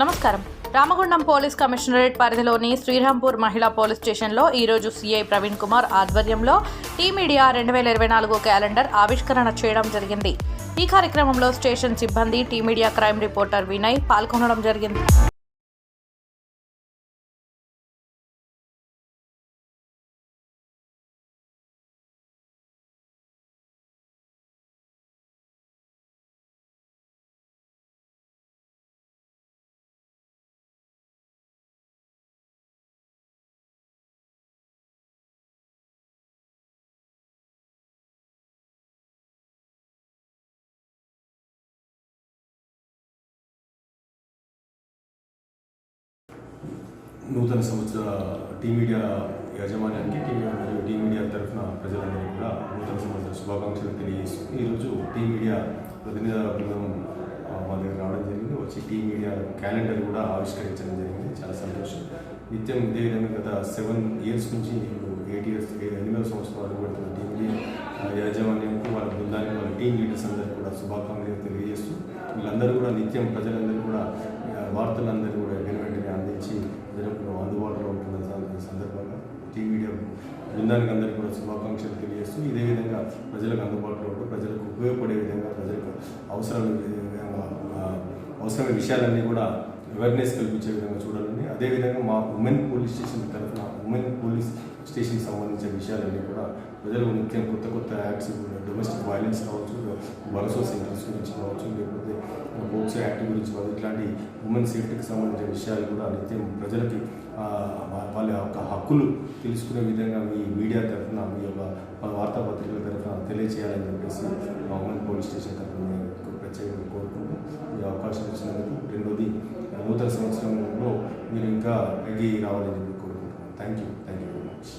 నమస్కారం. Ramagundam police commissionerate పరిధిలోని శ్రీరాంపూర్ మహిళా పోలీస్ స్టేషన్లో ఈరోజు సీఐ ప్రవీణ్ కుమార్ ఆధ్వర్యంలో టీమీడియా రెండు వేల ఇరవై నాలుగు క్యాలెండర్ ఆవిష్కరణ చేయడం జరిగింది. ఈ కార్యక్రమంలో స్టేషన్ సిబ్బంది టీమీడియా క్రైమ్ రిపోర్టర్ వినయ్ పాల్గొనడం జరిగింది. నూతన సంవత్సర టీ మీడియా యాజమాన్యానికి టీ మరియు టీ మీడియా తరఫున ప్రజలందరికీ కూడా నూతన సంవత్సర శుభాకాంక్షలు తెలియజేస్తూ ఈరోజు టీ మీడియా ప్రతినిధుల బృందం మా దగ్గర రావడం జరిగింది. వచ్చి టీ మీడియా క్యాలెండర్ కూడా ఆవిష్కరించడం జరిగింది. చాలా సంతోషం. నిత్యం ఇదే విధంగా గత సెవెన్ ఇయర్స్ నుంచి ఎయిట్ ఇయర్స్ ఎనిమిదవ సంవత్సరం వరకు పడుతున్న టీ మీడియా యాజమాన్యంకు వాళ్ళ బృందానికి వాళ్ళ టీం లీడర్స్ అందరికీ కూడా శుభాకాంక్షలు తెలియజేస్తూ వీళ్ళందరూ కూడా నిత్యం ప్రజలందరూ కూడా వార్తలందరూ కూడా బృందానికి అందరికీ కూడా శుభాకాంక్షలు తెలియజేస్తూ ఇదే విధంగా ప్రజలకు అందుబాటులో ఉంటూ ప్రజలకు ఉపయోగపడే విధంగా ప్రజలకు అవసరాలు విధంగా అవసరమైన విషయాలన్నీ కూడా అవేర్నెస్ కల్పించే విధంగా చూడాలని అదేవిధంగా మా ఉమెన్ పోలీస్ స్టేషన్ తరఫున ఉమెన్ పోలీస్ స్టేషన్కి సంబంధించిన విషయాలన్నీ కూడా ప్రజలకు నిత్యం కొత్త కొత్త యాక్ట్స్ డొమెస్టిక్ వైలెన్స్ కావచ్చు బలసో సెంటర్స్ గురించి కావచ్చు లేకపోతే పోక్సో యాక్ట్ గురించి కావచ్చు ఇట్లాంటి ఉమెన్ సేఫ్టీకి సంబంధించిన విషయాలు కూడా నిత్యం ప్రజలకి వాళ్ళ యొక్క హక్కులు తెలుసుకునే విధంగా మీ మీడియా తరఫున మీ యొక్క వార్తాపత్రికల తరఫున తెలియజేయాలని చెప్పేసి మా ఉమెన్ పోలీస్ స్టేషన్ తరఫున నేను ప్రత్యేకంగా కోరుకుంటూ ఈ అవకాశం ఇచ్చినందుకు రెండోది నూతన సంవత్సరంలో మీరు ఇంకా ఎగి రావాలని చెప్పి కోరుకుంటున్నాను. Thank you thank you much